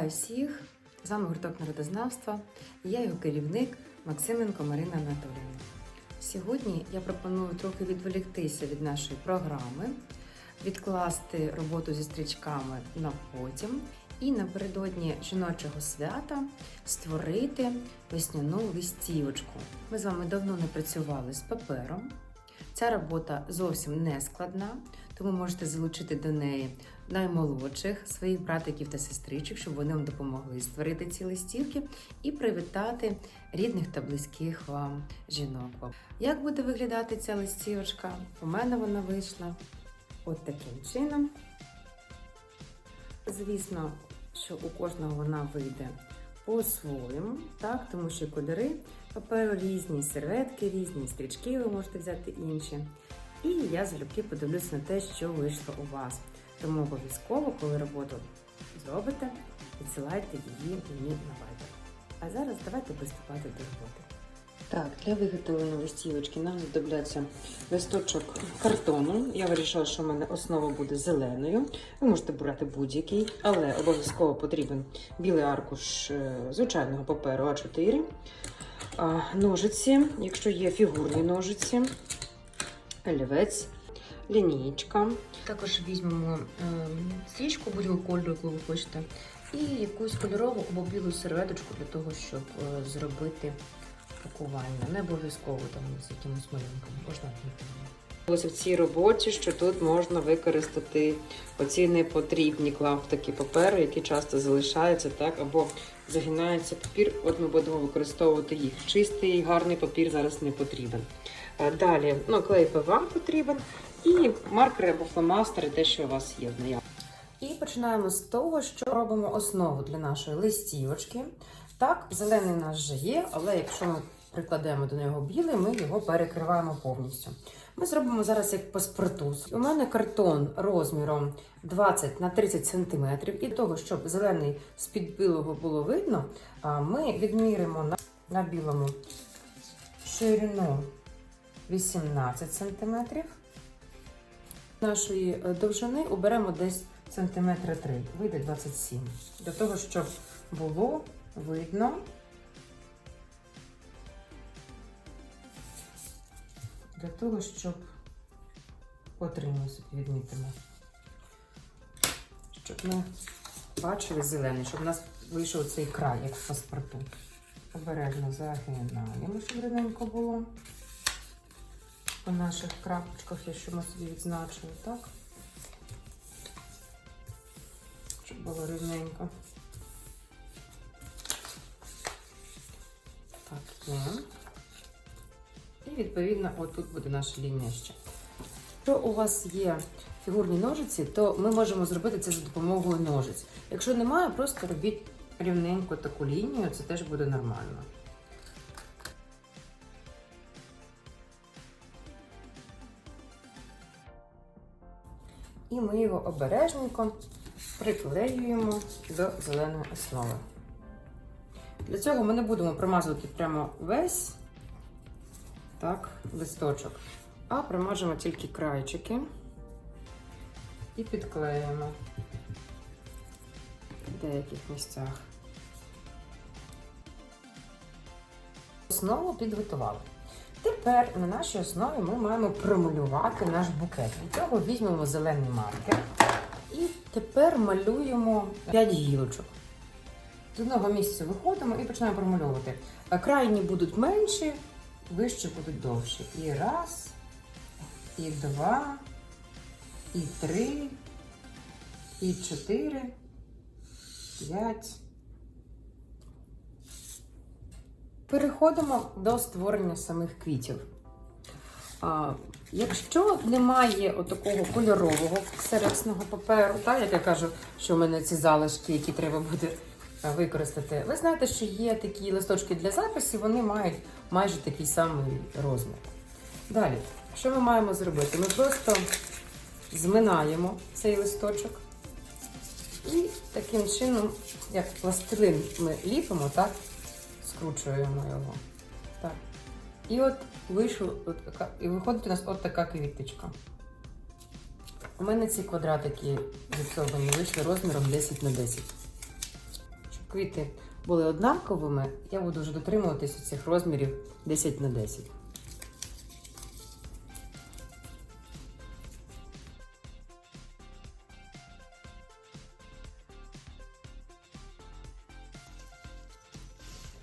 Вітаю всіх! З вами гурток народознавства і я його керівник Максименко Марина Анатоліївна. Сьогодні я пропоную трохи відволіктися від нашої програми, відкласти роботу зі стрічками на потім і напередодні жіночого свята створити весняну листівочку. Ми з вами давно не працювали з папером. Ця робота зовсім не складна, тому можете залучити до неї наймолодших своїх братиків та сестричок, щоб вони вам допомогли створити ці листівки і привітати рідних та близьких вам жінок. Як буде виглядати ця листівочка? У мене вона вийшла от таким чином. Звісно, що у кожного вона вийде по-своєму, так, тому що кольори паперу різні, серветки різні, стрічки ви можете взяти інші. І я залюбки подивлюся на те, що вийшло у вас. Тому обов'язково, коли роботу зробите, відсилайте її мені на Viber. А зараз давайте приступати до роботи. Так, для виготовлення листівочки нам знадобляться листочок картону. Я вирішила, що в мене основа буде зеленою. Ви можете брати будь-який, але обов'язково потрібен білий аркуш е, звичайного паперу А4, ножиці, якщо є фігурні ножиці, олівець, лінійка. Також візьмемо е, стрічку будь-якого кольору, яку ви хочете, і якусь кольорову або білу серветочку для того, щоб е, зробити пакування. Не обов'язково там з якимось малюнком, можна. Ось в цій роботі, що тут можна використати оці непотрібні клаптики паперу, які часто залишаються, так, або загинається папір. От ми будемо використовувати їх. Чистий, гарний папір зараз не потрібен. Е, Далі ну, клей ПВА потрібен, і маркери або фломастери, те, що у вас є в наявності. І починаємо з того, що робимо основу для нашої листівочки. Так, зелений у нас вже є, але якщо ми прикладемо до нього білий, ми його перекриваємо повністю. Ми зробимо зараз як паспорту. У мене картон розміром 20 на 30 см. І для того, щоб зелений з-під білого було видно, ми відміримо на, на білому ширину 18 см. Нашої е, довжини оберемо десь сантиметра 3, вийде 27. Для того, щоб було видно. Для того, щоб отримали собі відмітимо. Щоб ми бачили зелений, щоб у нас вийшов цей край, як в паспорту. Обережно загинаємо, щоб рівненько було. По наших крапочках, якщо ми собі відзначили, так? Щоб було рівненько. Так, є. І відповідно отут буде наша лінія ще. Якщо у вас є фігурні ножиці, то ми можемо зробити це за допомогою ножиць. Якщо немає, просто робіть рівненько таку лінію, це теж буде нормально. І ми його обережненько приклеюємо до зеленої основи. Для цього ми не будемо промазувати прямо весь так, листочок, а промажемо тільки крайчики і підклеїмо в деяких місцях. Основу підготували. Тепер на нашій основі ми маємо промалювати наш букет. Для цього візьмемо зелений маркер і тепер малюємо 5 гілочок. З одного місця виходимо і починаємо промальовувати. Крайні будуть менші, вищі будуть довші. І раз, і два, і три, і чотири, п'ять. Переходимо до створення самих квітів. А, якщо немає отакого кольорового ксероксного паперу, так, як я кажу, що в мене ці залишки, які треба буде е, використати, ви знаєте, що є такі листочки для записів, вони мають майже такий самий розмір. Далі, що ми маємо зробити? Ми просто зминаємо цей листочок і таким чином, як пластилин ми ліпимо, так, скручуємо його. Так. І от вийшов, от і виходить у нас от така квіточка. У мене ці квадратики зіпсовані вийшли розміром 10 на 10. Щоб квіти були однаковими, я буду вже дотримуватися цих розмірів 10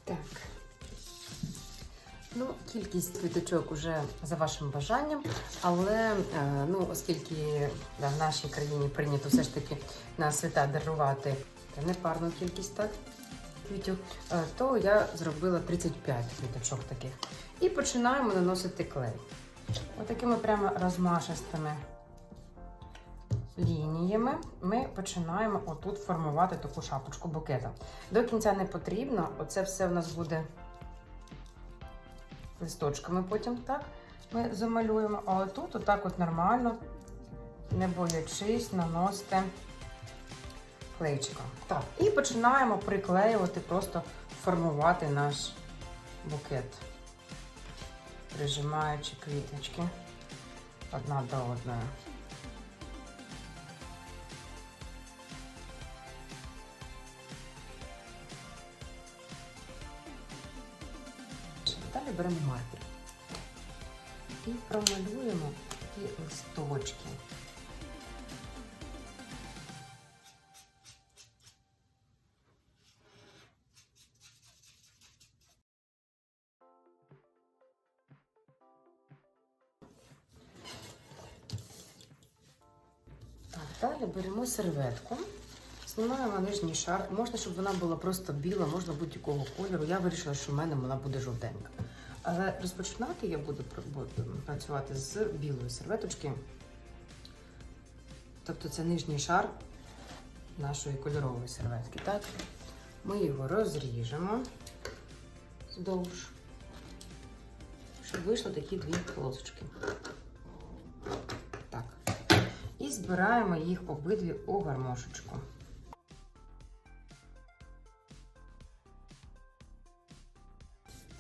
Так. Ну, кількість квіточок уже за вашим бажанням, але е, ну, оскільки да, в нашій країні прийнято все ж таки на свята дарувати непарну кількість так, квітів, е, то я зробила 35 квіточок таких. І починаємо наносити клей. Отакими прямо розмашистими лініями ми починаємо отут формувати таку шапочку букета. До кінця не потрібно, оце все в нас буде листочками потім, так? Ми замалюємо, а отут отак от нормально, не боячись, наносити клейчиком. Так, і починаємо приклеювати, просто формувати наш букет, прижимаючи квіточки одна до одної. Далі беремо маркер і промалюємо такі листочки. Далі беремо серветку, знімаємо нижній шар. Можна, щоб вона була просто біла, можна будь-якого кольору. Я вирішила, що в мене вона буде жовтенька. Але розпочинати я буду працювати з білої серветочки. Тобто це нижній шар нашої кольорової серветки. Так? Ми його розріжемо вздовж, щоб вийшли такі дві полосочки. Так. І збираємо їх обидві у гармошечку.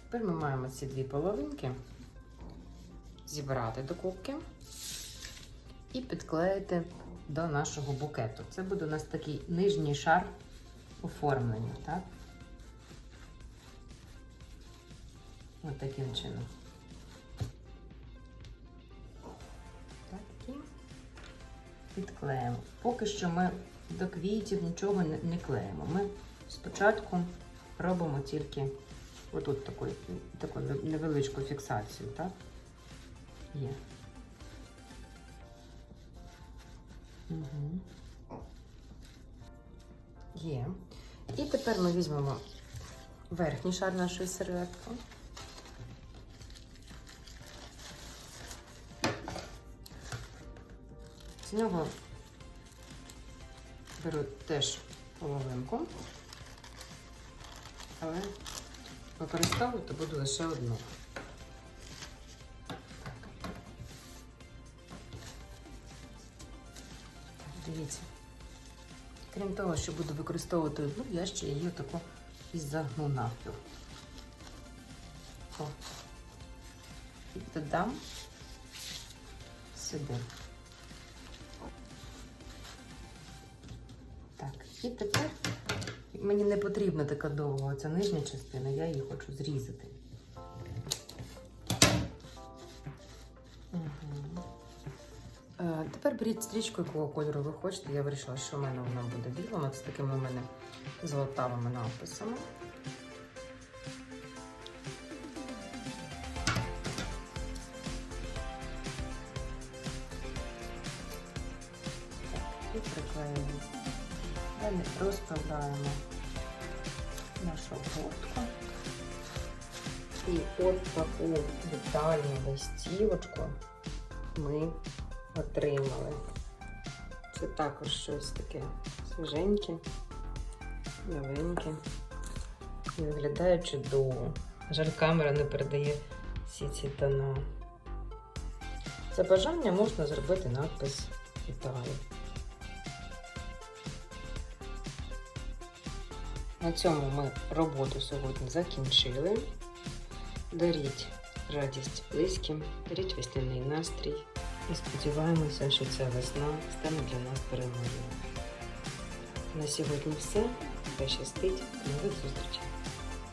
Тепер ми маємо ці дві половинки зібрати до кубки і підклеїти до нашого букету. Це буде у нас такий нижній шар оформлення, так? Ось таким чином. Так, і підклеїмо. Поки що ми до квітів нічого не клеїмо. Ми спочатку робимо тільки отут таку, таку невеличку фіксацію, так? Є. Угу. Є. І тепер ми візьмемо верхній шар нашої серветки. З нього беру теж половинку, але використовувати буду лише одну. Дивіться. Крім того, що буду використовувати одну, я ще її таку і загну навпіл. О. І додам сюди. Так, і тепер мені не потрібна така довга ця нижня частина, я її хочу зрізати. Е, Тепер беріть стрічку, якого кольору ви хочете. Я вирішила, що в мене вона буде біла, з такими у мене золотавими написами. Так, і приклеїмо. Далі розправляємо нашу обгортку. І от таку детальну листівочку ми отримали. Це також щось таке свіженьке, новеньке. І виглядає чудово. На жаль, камера не передає всі ці тона. За бажання можна зробити надпис Вітаю. На цьому ми роботу сьогодні закінчили. Даріть радість близьким, даріть весняний настрій. І сподіваємося, що ця весна стане для нас перемогою. На сьогодні все. Та щастить. Нових зустрічей!